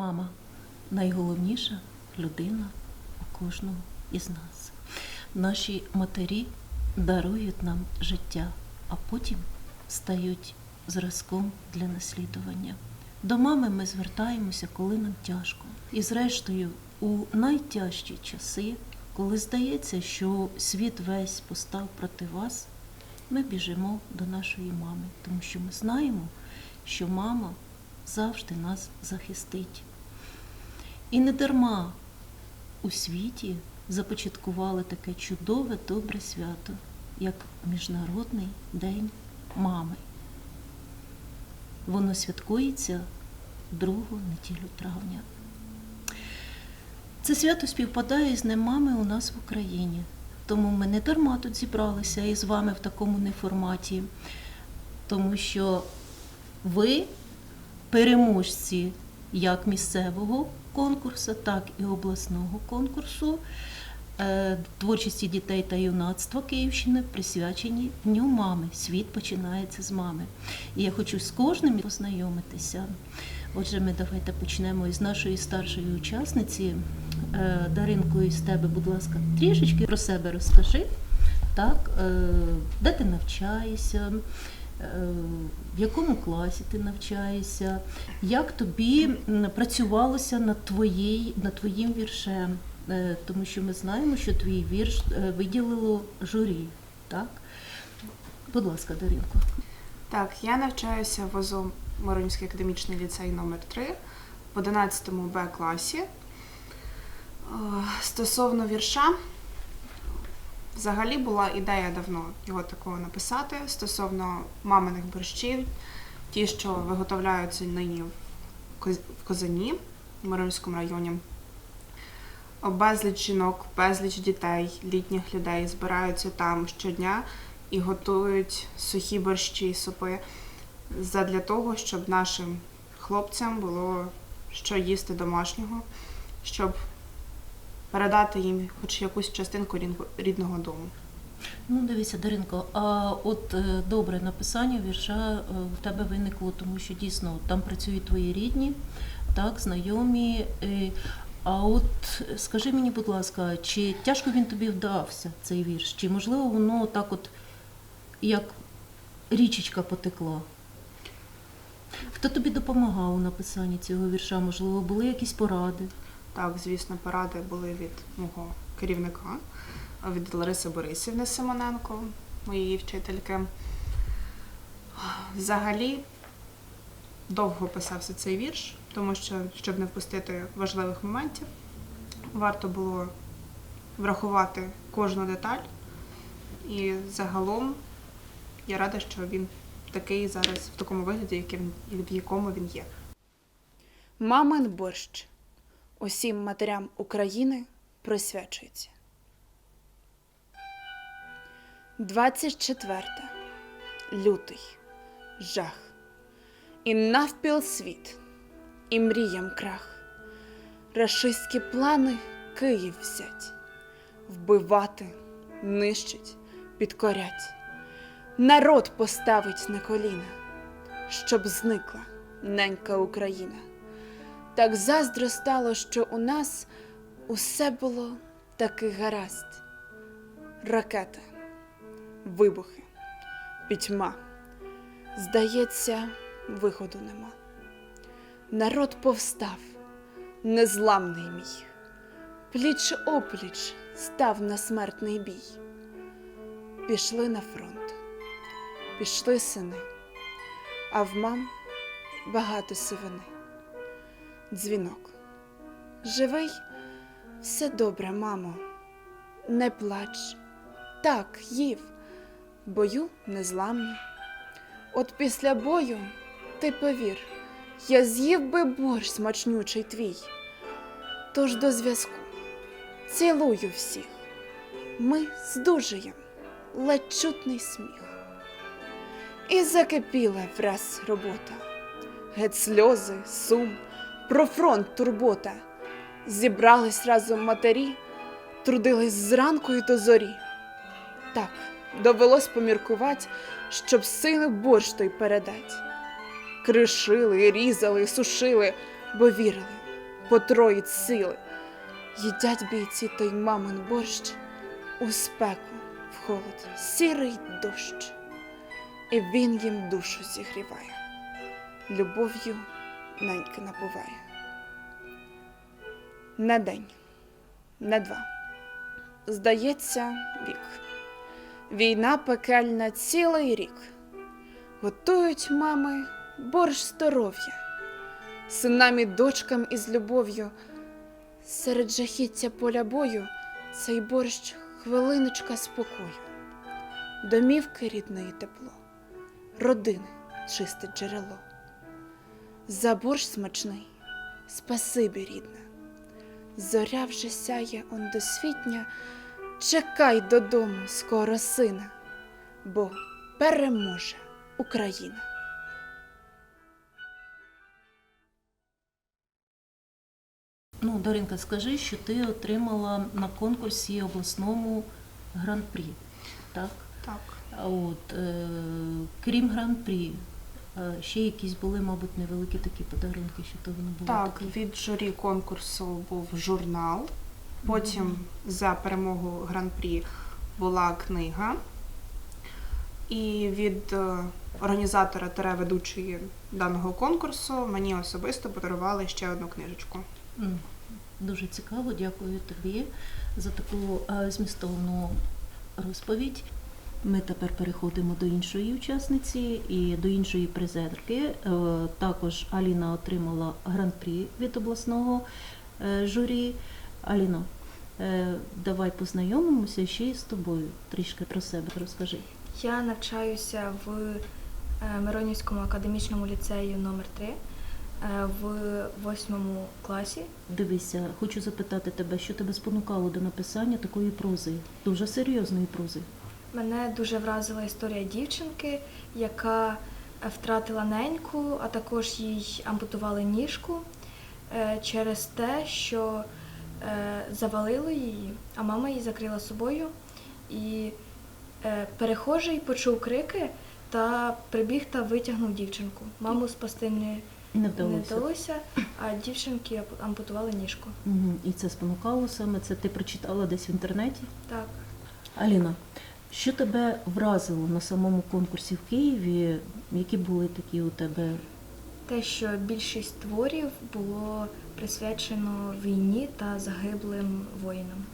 мама найголовніша людина у кожного із нас. Наші матері дарують нам життя, а потім стають зразком для наслідування. До мами ми звертаємося, коли нам тяжко. І зрештою, у найтяжчі часи, коли здається, що світ весь постав проти вас, ми біжимо до нашої мами, тому що ми знаємо, що мама завжди нас захистить. І не дарма у світі започаткували таке чудове, добре свято, як Міжнародний день мами. Воно святкується другу неділю травня. Це свято співпадає з Днем мами у нас в Україні. Тому ми не дарма тут зібралися і з вами в такому неформаті, тому що ви переможці як місцевого конкурсу, так і обласного конкурсу е, творчості дітей та юнацтва Київщини присвячені Дню мами. Світ починається з мами. І я хочу з кожним познайомитися. Отже, ми давайте почнемо із нашої старшої учасниці. Е, Даринко, із тебе, будь ласка, трішечки про себе розкажи. Так, е, де ти навчаєшся, в якому класі ти навчаєшся, як тобі працювалося над, твоєю, над твоїм віршем, Е, тому що ми знаємо, що твій вірш е, виділило журі. Так? Будь ласка, Даринко. Так, я навчаюся в ОЗО Миронівський академічний ліцей номер 3 в 11 Б класі. Е, Стосовно вірша, взагалі була ідея давно його такого написати стосовно маминих борщів, ті, що виготовляються нині в Коз- в Козані, в Миронівському районі. Безліч жінок, безліч дітей, літніх людей збираються там щодня і готують сухі борщі супи задля того, щоб нашим хлопцям було що їсти домашнього, щоб передати їм хоч якусь частинку рідного- дому. Ну, дивися, Даринко, а от е, добре написання вірша е, в тебе виникло, тому що дійсно там працюють твої рідні, так, знайомі. е, А от скажи мені, будь ласка, чи тяжко він тобі вдався, цей вірш? Чи можливо воно так от як річечка потекла? Хто тобі допомагав у написанні цього вірша? Можливо, були якісь поради? Так, звісно, поради були від мого керівника, від Лариси Борисівни Симоненко, моєї вчительки. Взагалі довго писався цей вірш, тому що, щоб не впустити важливих моментів, варто було врахувати кожну деталь. І загалом я рада, що він такий зараз в такому вигляді, в якому він є. Мамин борщ усім матерям України присвячується. 24. Лютий. Жах. І навпіл світ, і мріям крах. Рашистські плани Київ взять, вбивати, нищить, підкорять. Народ поставить на коліна, щоб зникла ненька Україна. Так заздро стало, що у нас усе було таки гаразд. Ракети, вибухи, пітьма. Здається, виходу нема. Народ повстав, незламний мій. Пліч опліч став на смертний бій. Пішли на фронт, пішли сини, а в мам багато сивини дзвінок. Живий, все добре, мамо, не плач. Так, їв, бою незламні. От після бою, ти повір, я з'їв би борщ смачнючий твій. Тож до зв'язку цілую всіх. Ми здужуєм ледь чутний сміх. І закипіла враз робота, геть сльози, сум, про фронт турбота. Зібрались разом матері, трудились зранку і до зорі. Так, довелось поміркувати, щоб сили борщ той передать. Кришили, різали, сушили, бо вірили, потроїть сили. Їдять бійці той мамин борщ у спеку, в холод, сірий дощ. І він їм душу зігріває, любов'ю неньки напуває. Не день, не два. Здається, вік. Війна пекельна цілий рік. Готують мами борщ здоров'я, синам і дочкам із любов'ю. Серед жахіття поля бою цей борщ хвилиночка спокою, домівки рідної тепло, родини чисте джерело. За борщ смачний, спасибі рідна. Зоря вже сяє он досвітня, чекай додому скоро сина, бо переможе Україна. Ну, Даринка, скажи, що ти отримала на конкурсі обласному гран-прі. Так? Так. От, е, крім гран-прі, ще якісь були, мабуть, невеликі такі подарунки, що то воно було Так, таке. від журі конкурсу був журнал. Потім за перемогу гран-прі була книга. І від е, організатора та ведучої даного конкурсу мені особисто подарували ще одну книжечку. Дуже цікаво, дякую тобі за таку е, змістовну розповідь. Ми тепер переходимо до іншої учасниці і до іншої призерки. Е, Також Аліна отримала гран-прі від обласного е, журі. Аліно, е, давай познайомимося ще з тобою. Трішки про себе розкажи. Я навчаюся в Миронівському академічному ліцеї номер 3 е, в восьмому класі. Дивися, хочу запитати тебе, що тебе спонукало до написання такої прози, дуже серйозної прози. Мене дуже вразила історія дівчинки, яка е, втратила неньку, а також їй ампутували ніжку е, через те, що е, завалило її, а мама її закрила собою. І перехожий почув крики та прибіг та витягнув дівчинку. Маму спасти не, Не не вдалося. вдалося, а дівчинки ампутували ніжку. Угу. І це спонукало саме. Це ти прочитала десь в інтернеті. Так. Аліна, що тебе вразило на самому конкурсі в Києві? Які були такі у тебе? Те, що більшість творів було присвячено війні та загиблим воїнам.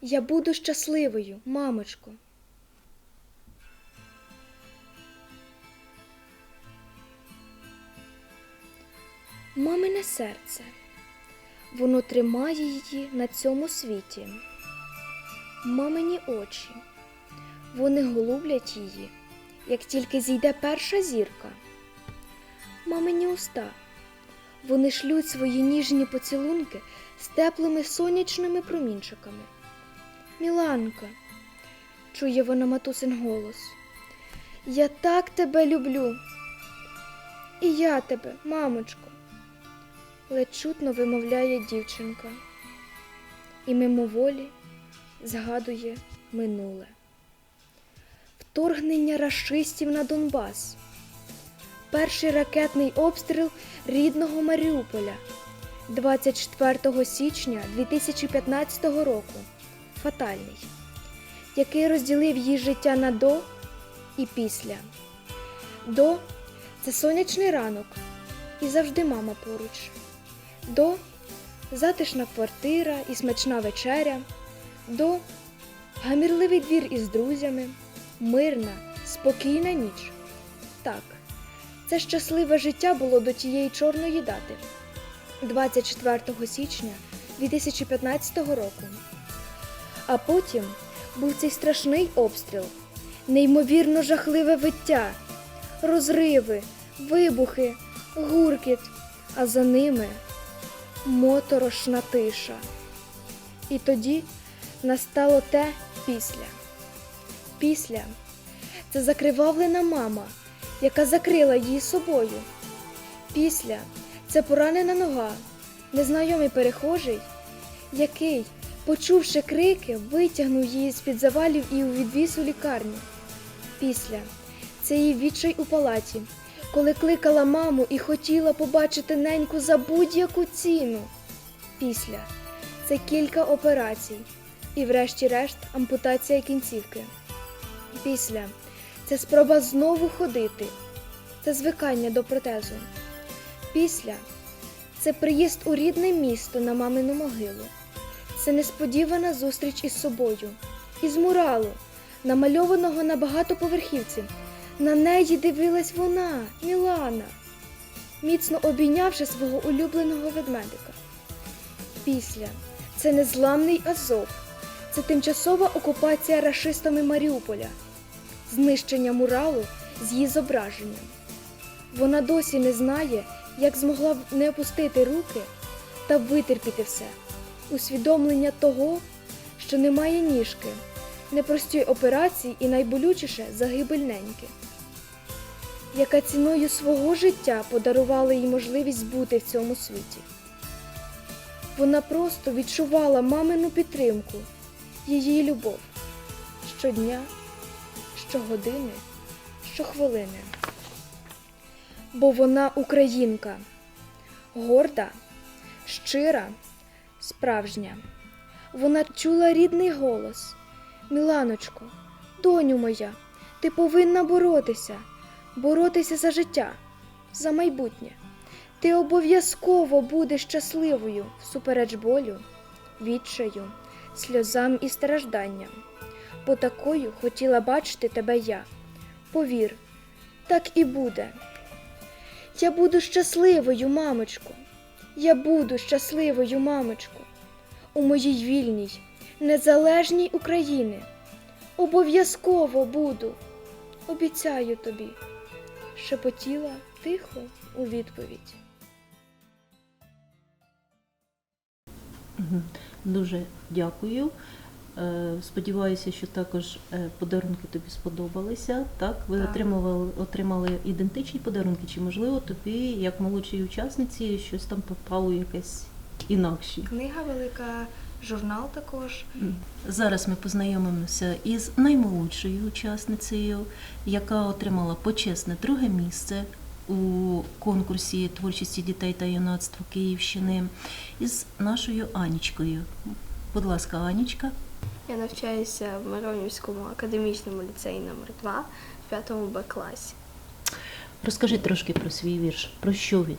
Я буду щасливою, мамочко. Мамине серце. Воно тримає її на цьому світі. Мамині очі. Вони голублять її, як тільки зійде перша зірка. Мамині уста. Вони шлють свої ніжні поцілунки з теплими сонячними промінчиками. Міланка, чує вона матусин голос. Я так тебе люблю. І я тебе, мамочко. Ледь чутно вимовляє дівчинка. І мимоволі згадує минуле. Вторгнення рашистів на Донбас. Перший ракетний обстріл рідного Маріуполя 24 січня 2015 року. Фатальний, який розділив її життя на до і після. До це сонячний ранок і завжди мама поруч. До затишна квартира і смачна вечеря. До гамірливий двір із друзями, мирна, спокійна ніч. Так, це щасливе життя було до тієї чорної дати 24 січня 2015 року. А потім був цей страшний обстріл, неймовірно жахливе виття, розриви, вибухи, гуркіт, а за ними моторошна тиша. І тоді настало те після. Після це закривавлена мама, яка закрила її собою. Після це поранена нога, незнайомий перехожий, який, почувши крики, витягнув її з-під завалів і відвіз у лікарню. Після це її відчай у палаті, коли кликала маму і хотіла побачити неньку за будь-яку ціну. Після це кілька операцій і, врешті-решт, ампутація кінцівки. Після це спроба знову ходити, це звикання до протезу. Після це приїзд у рідне місто на мамину могилу. Це несподівана зустріч із собою, із муралу, намальованого на багатоповерхівці. На неї дивилась вона, Мілана, міцно обійнявши свого улюбленого ведмедика. Після це незламний Азов, це тимчасова окупація рашистами Маріуполя, знищення муралу з її зображенням. Вона досі не знає, як змогла не опустити руки та витерпіти все, усвідомлення того, що немає ніжки, непрості операції і найболючіше загибель неньки, яка ціною свого життя подарувала їй можливість бути в цьому світі. Вона просто відчувала мамину підтримку, її любов щодня, щогодини, щохвилини. Бо вона українка, горда, щира, справжня. Вона чула рідний голос. Міланочко, доню моя, ти повинна боротися, боротися за життя, за майбутнє. Ти обов'язково будеш щасливою всупереч болю, відчаю, сльозам і стражданням. Бо такою хотіла бачити тебе я. Повір, так і буде. Я буду щасливою, мамочко. Я буду щасливою, мамочко, у моїй вільній, незалежній Україні. Обов'язково буду. Обіцяю тобі, шепотіла тихо у відповідь. Дуже дякую. Е, Сподіваюся, що також е, подарунки тобі сподобалися. Так, ви Так. отримували отримали ідентичні подарунки, чи можливо тобі, як молодшій учасниці, щось там попало якесь інакше? Книга велика, журнал також. Зараз ми познайомимося із наймолодшою учасницею, яка отримала почесне друге місце у конкурсі творчості дітей та юнацтва Київщини, із нашою Анічкою. Будь ласка, Анічка. Я навчаюся в Миронівському академічному ліцеї номер 2 в 5 Б класі. Розкажи трошки про свій вірш. Про що він?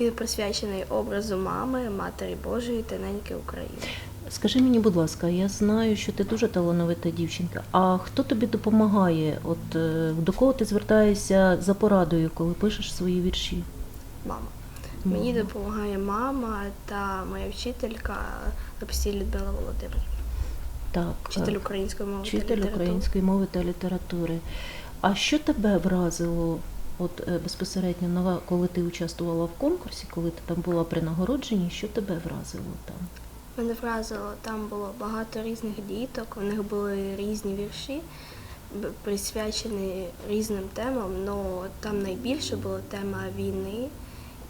Він присвячений образу мами, Матері Божої та неньки України. Скажи мені, будь ласка, я знаю, що ти дуже талановита дівчинка. А хто тобі допомагає? От е, до кого ти звертаєшся за порадою, коли пишеш свої вірші? Мама. Мені допомагає мама та моя вчителька Лепсій Людмила Володимирівна, Так, вчитель української мови та вчитель літератури. української мови та літератури. А що тебе вразило? От е, безпосередньо на коли ти участвувала в конкурсі, коли ти там була при нагородженні, що тебе вразило там? Мене вразило, там було багато різних діток, у них були різні вірші, присвячені різним темам, але там найбільше була тема війни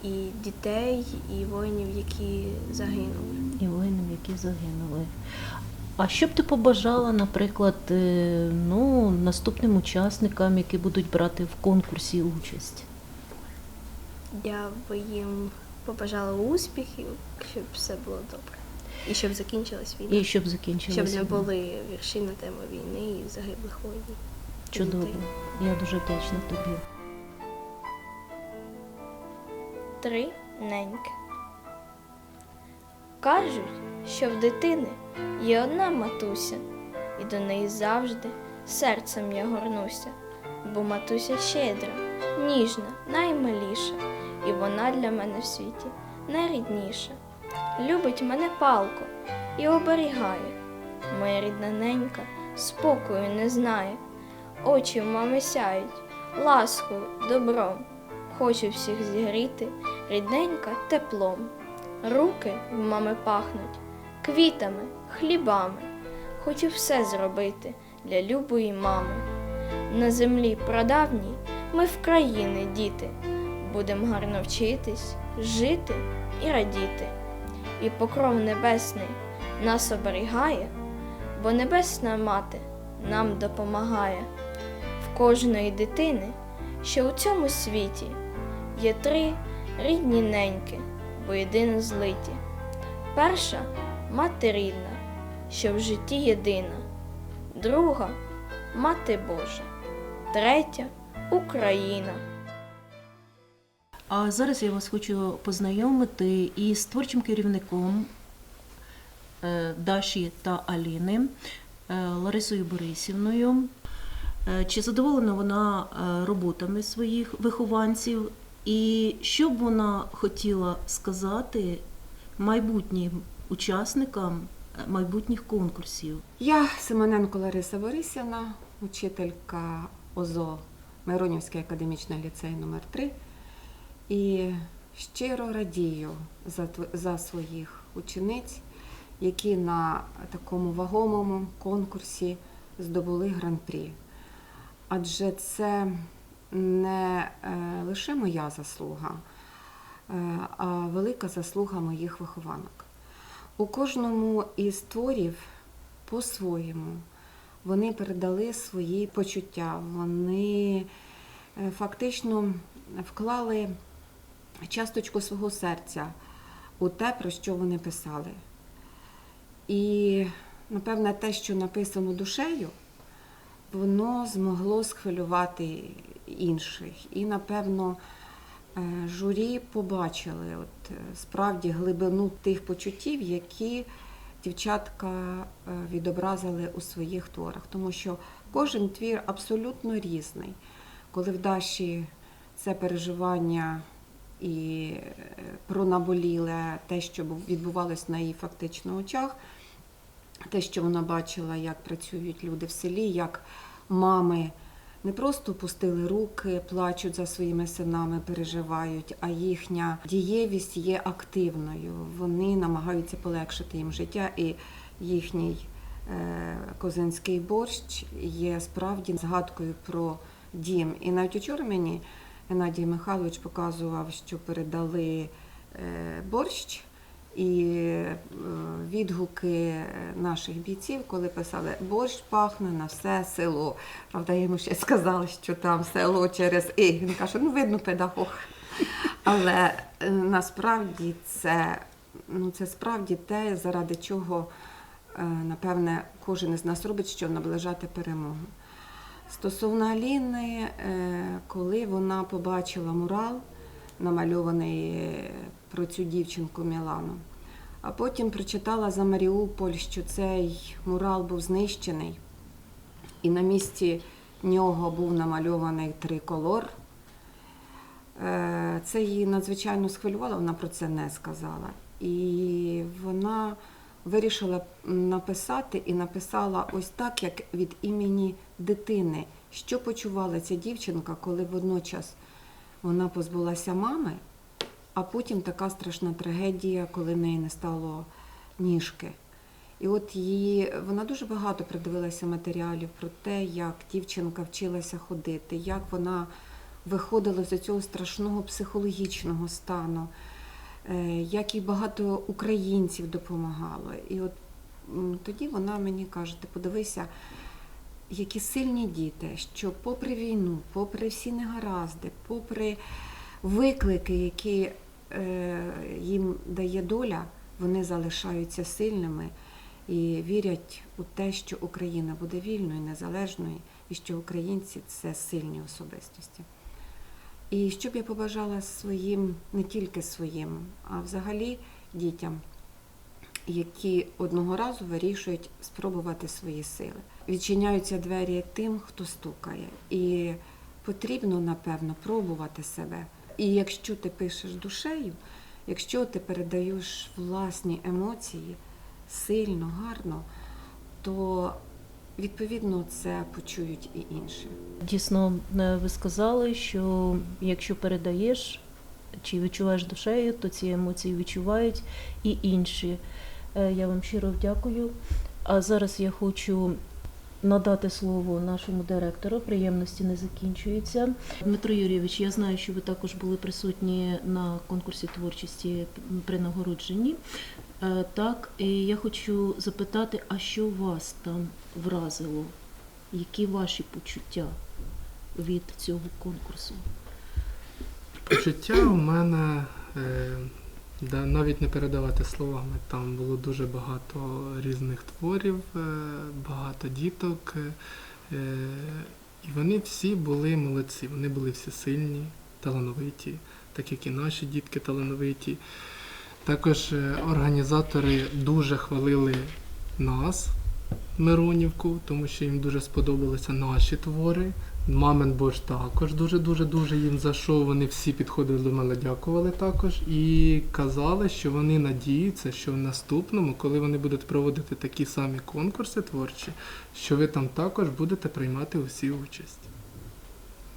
і дітей, і воїнів, які загинули. і воїнам, які загинули. А що б ти побажала, наприклад, е, ну, наступним учасникам, які будуть брати в конкурсі участь? Я би їм побажала успіхів, щоб все було добре. І щоб закінчилась війна. І щоб закінчилося. щоб не були вірші на тему війни і загиблих воїнів. Чудово. дітей. Я дуже вдячна тобі. Три неньки. Кажуть, що в дитини є одна матуся, і до неї завжди серцем я горнуся, бо матуся щедра, ніжна, наймиліша, і вона для мене в світі найрідніша. Любить мене палко і оберігає. Моя рідна ненька спокою не знає. Очі в мами сяють, ласкою, добром. Хочу всіх зігріти, рідненька теплом. Руки в мами пахнуть квітами, хлібами. Хочу все зробити для любої мами. На землі прадавній ми в країни, діти, будем гарно вчитись, жити і радіти. І покров небесний нас оберігає, бо небесна мати нам допомагає. В кожної дитини, що у цьому світі є три рідні неньки, воєдино злиті. Перша мати рідна, що в житті єдина. Друга мати Божа. Третя Україна. А зараз я вас хочу познайомити із творчим керівником е, Даші та Аліни е, Ларисою Борисівною. Е, Чи задоволена вона роботами своїх вихованців, і що б вона хотіла сказати майбутнім учасникам е, майбутніх конкурсів? Я Симоненко Лариса Борисівна, учителька ОЗО Миронівський академічний ліцей номер 3 І щиро радію за, за своїх учениць, які на такому вагомому конкурсі здобули гран-прі. Адже це не е, лише моя заслуга, е, а велика заслуга моїх вихованок. У кожному із творів по-своєму вони передали свої почуття, вони е, фактично вклали часточку свого серця у те, про що вони писали. І, напевне, те, що написано душею, воно змогло схвилювати інших. І, напевно, журі побачили от, е, справді глибину тих почуттів, які дівчатка е, відобразили у своїх творах. Тому що кожен твір абсолютно різний. Коли в Даші це переживання і е, про наболіле те, що був- відбувалось на її фактично очах, те, що вона бачила, як працюють люди в селі, як мами не просто пустили руки, плачуть за своїми синами, переживають, а їхня дієвість є активною. Вони намагаються полегшити їм життя, і їхній е, козинський борщ є справді згадкою про дім. І навіть учора мені Геннадій Михайлович показував, що передали е, борщ. І е, відгуки наших бійців, коли писали борщ пахне на все село. Правда, йому ще сказали, що там село через І. Він каже, ну видно педагог. Але е, насправді це, ну, це справді те, заради чого, е, напевне, кожен із нас робить, щоб наближати перемогу. Стосовно Аліни, коли вона побачила мурал, намальований про цю дівчинку Мілану, а потім прочитала за Маріуполь, що цей мурал був знищений, і на місці нього був намальований триколор. Е, Це її надзвичайно схвилювало, вона про це не сказала. І вона вирішила написати і написала ось так, як від імені дитини, що почувала ця дівчинка, коли водночас вона позбулася мами, а потім така страшна трагедія, коли в неї не стало ніжки. І от її вона дуже багато придивилася матеріалів про те, як дівчинка вчилася ходити, як вона виходила з цього страшного психологічного стану, е, як їй багато українців допомагало. І от тоді вона мені каже: ти подивися, які сильні діти, що попри війну, попри всі негаразди, попри виклики, які їм дає доля, вони залишаються сильними і вірять у те, що Україна буде вільною, незалежною, і що українці це сильні особистості. І що б я побажала своїм, не тільки своїм, а взагалі дітям, які одного разу вирішують спробувати свої сили. Відчиняються двері тим, хто стукає. І потрібно, напевно, пробувати себе. І якщо ти пишеш душею, якщо ти передаєш власні емоції сильно, гарно, то відповідно це почують і інші. Дійсно, е, ви сказали, що якщо передаєш чи відчуваєш душею, то ці емоції відчувають і інші. Е, Я вам щиро дякую. А зараз я хочу надати слово нашому директору. Приємності не закінчуються. Дмитро Юрійович, я знаю, що ви також були присутні на конкурсі творчості при нагородженні. Е, Так, і я хочу запитати, а що вас там вразило? Які ваші почуття від цього конкурсу? Почуття у мене е, Да, навіть не передавати словами. Там було дуже багато різних творів, е, багато діток. е, І вони всі були молодці, вони були всі сильні, талановиті, так як і наші дітки талановиті. Також е, організатори дуже хвалили нас, Миронівку, тому що їм дуже сподобалися наші твори. Мамин Бош також дуже-дуже дуже їм зайшов. Вони всі підходили до мене, дякували також і казали, що вони надіються, що в наступному, коли вони будуть проводити такі самі конкурси творчі, що ви там також будете приймати усі участь.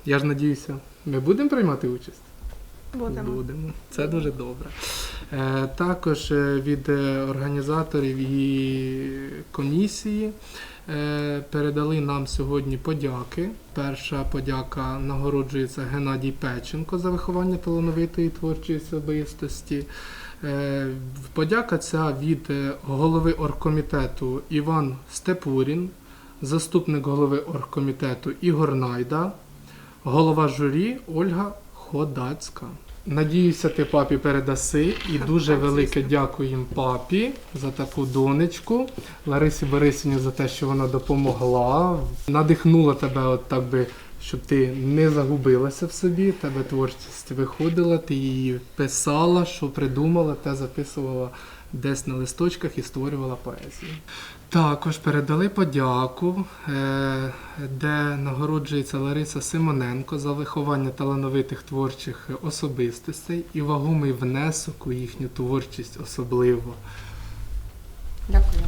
Я ж надіюся, ми будемо приймати участь? Будемо. Будемо. Це дуже добре. Е, також е, від е, організаторів і комісії передали нам сьогодні подяки. Перша подяка нагороджується Геннадій Печенко за виховання талановитої творчої особистості. Е, Подяка ця від е, голови оргкомітету Іван Степурін, заступник голови оргкомітету Ігор Найда, голова журі Ольга Ходацька. Надіюся, ти папі передаси і дуже велике дякуємо папі за таку донечку. Ларисі Борисівні за те, що вона допомогла, надихнула тебе, от так би, щоб ти не загубилася в собі, тебе творчість виходила, ти її писала, що придумала, те записувала десь на листочках і створювала поезію. Також передали подяку, е, де нагороджується Лариса Симоненко за виховання талановитих творчих особистостей і вагомий внесок у їхню творчість особливо. Дякую.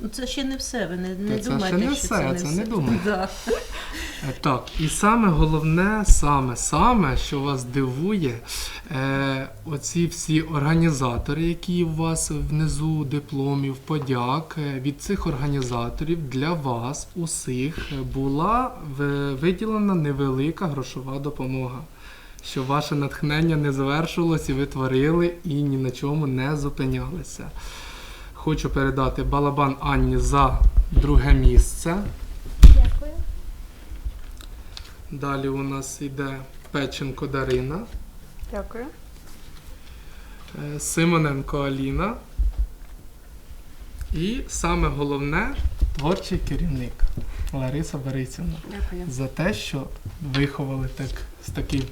Ну, це ще не все. Ви не, не Та це думайте, ще не що все, це не це все. думайте. Да. Е, Так, і саме головне, саме, саме, що вас дивує, е, оці всі організатори, які у вас внизу дипломів, подяк, е, від цих організаторів для вас усіх була виділена невелика грошова допомога. Щоб ваше натхнення не завершилось і ви творили і ні на чому не зупинялися. Хочу передати балабан Анні за друге місце. Далі у нас йде Печенко Дарина, Дякую. е, Симоненко Аліна. І саме головне творчий керівник Лариса Борисівна. Дякую. За те, що виховали так, з таким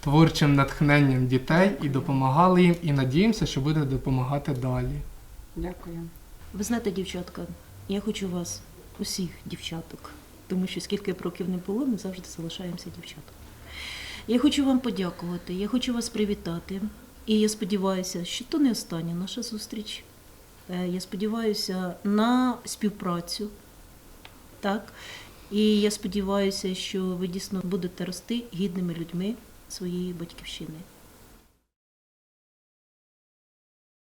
творчим натхненням дітей і допомагали їм, і надіємося, що буде допомагати далі. Дякую. Ви знаєте, дівчатка, я хочу вас, усіх дівчаток, тому що скільки б років не було, ми завжди залишаємося дівчатками. Я хочу вам подякувати, я хочу вас привітати. І я сподіваюся, що то не остання наша зустріч. Е, Я сподіваюся на співпрацю. Так? І я сподіваюся, що ви дійсно будете рости гідними людьми своєї батьківщини.